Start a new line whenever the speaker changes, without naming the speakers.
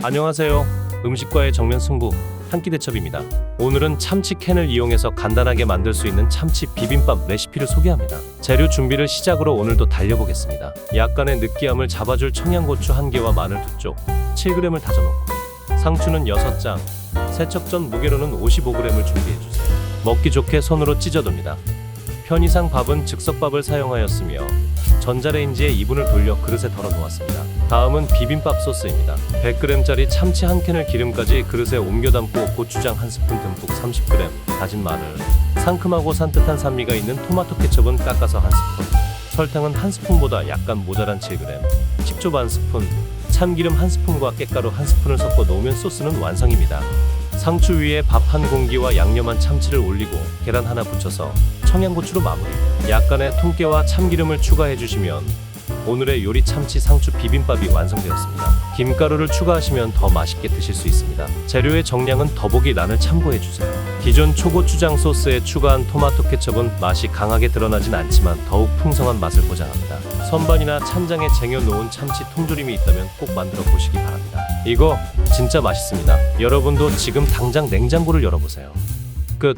안녕하세요. 음식과의 정면 승부 한 끼 대첩입니다. 오늘은 참치 캔을 이용해서 간단하게 만들 수 있는 참치 비빔밥 레시피를 소개합니다. 재료 준비를 시작으로 오늘도 달려보겠습니다. 약간의 느끼함을 잡아줄 청양고추 1개와 마늘 2쪽, 7g을 다져놓고 상추는 6장, 세척전 무게로는 55g을 준비해주세요. 먹기 좋게 손으로 찢어둡니다. 편의상 밥은 즉석밥을 사용하였으며 전자레인지에 2분을 돌려 그릇에 덜어 놓았습니다. 다음은 비빔밥 소스입니다. 100g짜리 참치 한 캔을 기름까지 그릇에 옮겨 담고 고추장 한 스푼 듬뿍 30g, 다진 마늘, 상큼하고 산뜻한 산미가 있는 토마토 케첩은 깎아서 한 스푼, 설탕은 한 스푼보다 약간 모자란 7g, 식초 반 스푼, 참기름 한 스푼과 깻가루 한 스푼을 섞어 놓으면 소스는 완성입니다. 상추 위에 밥 한 공기와 양념한 참치를 올리고 계란 하나 붙여서 청양고추로 마무리. 약간의 통깨와 참기름을 추가해 주시면 오늘의 요리 참치 상추 비빔밥이 완성되었습니다. 김가루를 추가하시면 더 맛있게 드실 수 있습니다. 재료의 정량은 더보기란을 참고해 주세요. 기존 초고추장 소스에 추가한 토마토 케첩은 맛이 강하게 드러나진 않지만 더욱 풍성한 맛을 보장합니다. 선반이나 찬장에 쟁여 놓은 참치 통조림이 있다면 꼭 만들어 보시기 바랍니다. 이거 진짜 맛있습니다. 여러분도 지금 당장 냉장고를 열어보세요. 끝.